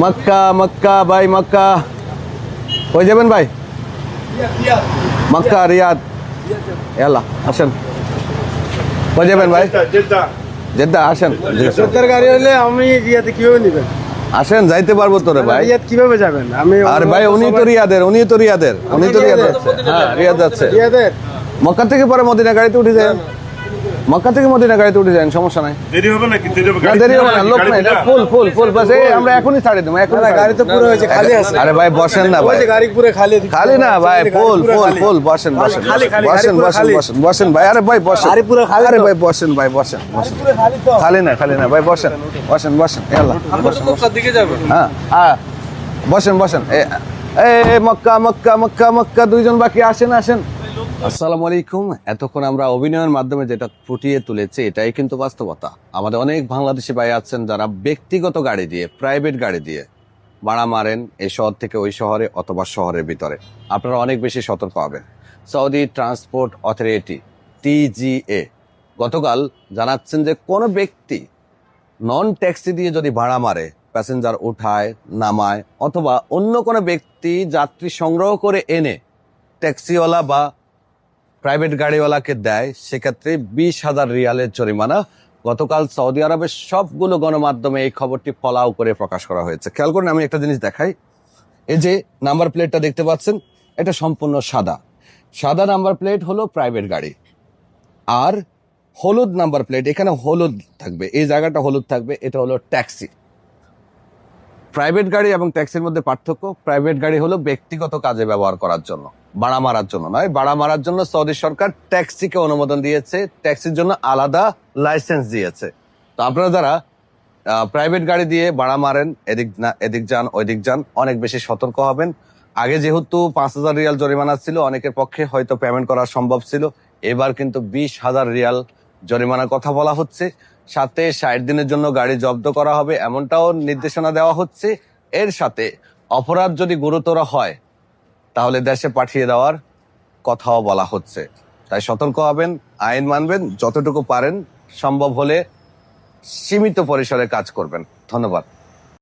মক্কা মক্কা ভাই মক্কা। কই যাবেন ভাই? মক্কা রিয়াদ। এলা আসেন। কই যাবেন ভাই? জেদ্দা আসেন। গাড়ি হলে আমি রিয়াতে কীভাবে নিবেন? আসেন যাইতে পারব তো রে ভাই। রিয়াদ কীভাবে যাবেন? আমি আর ভাই উনি তো রিয়াদের উনি তো রিয়াদের উনি তো রিয়াদ রিয়াদের? হ্যাঁ রিয়াদ যাচ্ছে রিয়াদের। মক্কা থেকে পরে মদিনা গাড়িতে উঠে যায় মক্কা থেকে মদিনা গাড়িতে উঠে যান সমস্যা নাই দেরি হবে নাকি দেরি হবে না দেরি হবে না লোক নাই ফুল ফুল ফুল বাস এই আমরা এখনই ছাড়ে দেবো না এখনই না গাড়ি তো। পুরো হয়েছে খালি আছে আরে ভাই বসেন না ওই ভাই যে গাড়ি পুরো খালি আছে। খালি না ভাই ফুল ফুল। ফুল বসেন বসেন খালি, খালি, বসেন বসেন। বসেন বসেন ভাই আরে ভাই বসেন গাড়ি পুরো খালি আরে ভাই বসেন ভাই বসেন বসেন পুরো খালি তো খালি না খালি না ভাই বসেন বসেন বসেন এলা বসেন। দিকে যাবেন হ্যাঁ হ্যাঁ বসেন বসেন এ, মক্কা মক্কা মক্কা মক্কা দুইজন বাকি আসেন আসেন আসসালামু আলাইকুম। এতক্ষণ আমরা অভিনয়ের মাধ্যমে যেটা ফুটিয়ে তুলেছি, এটাই কিন্তু বাস্তবতা। আমাদের অনেক বাংলাদেশি ভাই আছেন যারা ব্যক্তিগত গাড়ি দিয়ে প্রাইভেট গাড়ি দিয়ে ভাড়া মারেন এই শহর থেকে ওই শহরে অথবা শহরের ভিতরে। আপনারা অনেক বেশি সতর্ক হবেন। সৌদি ট্রান্সপোর্ট অথরিটি টিজিএ গতকাল জানাচ্ছেন যে কোনো ব্যক্তি নন ট্যাক্সি দিয়ে যদি ভাড়া মারে, প্যাসেঞ্জার উঠায়, নামায় অথবা অন্য কোনো ব্যক্তি যাত্রী সংগ্রহ করে এনে ট্যাক্সিওয়ালা বা প্রাইভেট গাড়িওয়ালাকে দেয়, সেক্ষেত্রে বিশ হাজার রিয়ালের জরিমানা। গতকাল সৌদি আরবের সবগুলো গণমাধ্যমে এই খবরটি ফলাও করে প্রকাশ করা হয়েছে। খেয়াল করুন, আমি একটা জিনিস দেখাই। এই যে নাম্বার প্লেটটা দেখতে পাচ্ছেন, এটা সম্পূর্ণ সাদা। সাদা নাম্বার প্লেট হলো প্রাইভেট গাড়ি। আর হলুদ নাম্বার প্লেট, এখানে হলুদ থাকবে, এই জায়গাটা হলুদ থাকবে, এটা হলো ট্যাক্সি। প্রাইভেট গাড়ি এবং ট্যাক্সির মধ্যে পার্থক্য, প্রাইভেট গাড়ি হলো ব্যক্তিগত কাজে ব্যবহার করার জন্য ভাড়া মারার জন্য নয়, বাড়া মারার জন্য সৌদি সরকার ট্যাক্সিকে অনুমোদন দিয়েছে, ট্যাক্সির জন্য আলাদা লাইসেন্স দিয়েছে। তো আপনারা যারা প্রাইভেট গাড়ি দিয়ে ভাড়া মারেন, এদিক না, এদিক যান, ওইদিক যান, অনেক বেশি সতর্ক হবেন। আগে যেহেতু পাঁচ হাজার রিয়াল জরিমানা ছিল, অনেকের পক্ষে হয়তো পেমেন্ট করা সম্ভব ছিল, এবার কিন্তু বিশ হাজার রিয়াল জরিমানার কথা বলা হচ্ছে। সাথে ষাট দিনের জন্য গাড়ি জব্দ করা হবে এমনটাও নির্দেশনা দেওয়া হচ্ছে। এর সাথে অপরাধ যদি গুরুতর হয়, তাহলে দেশে পাঠিয়ে দেওয়ার কথাও বলা হচ্ছে। তাই সতর্ক হবেন, আইন মানবেন, যতটুকু পারেন, সম্ভব হলে সীমিত পরিসরে কাজ করবেন। ধন্যবাদ।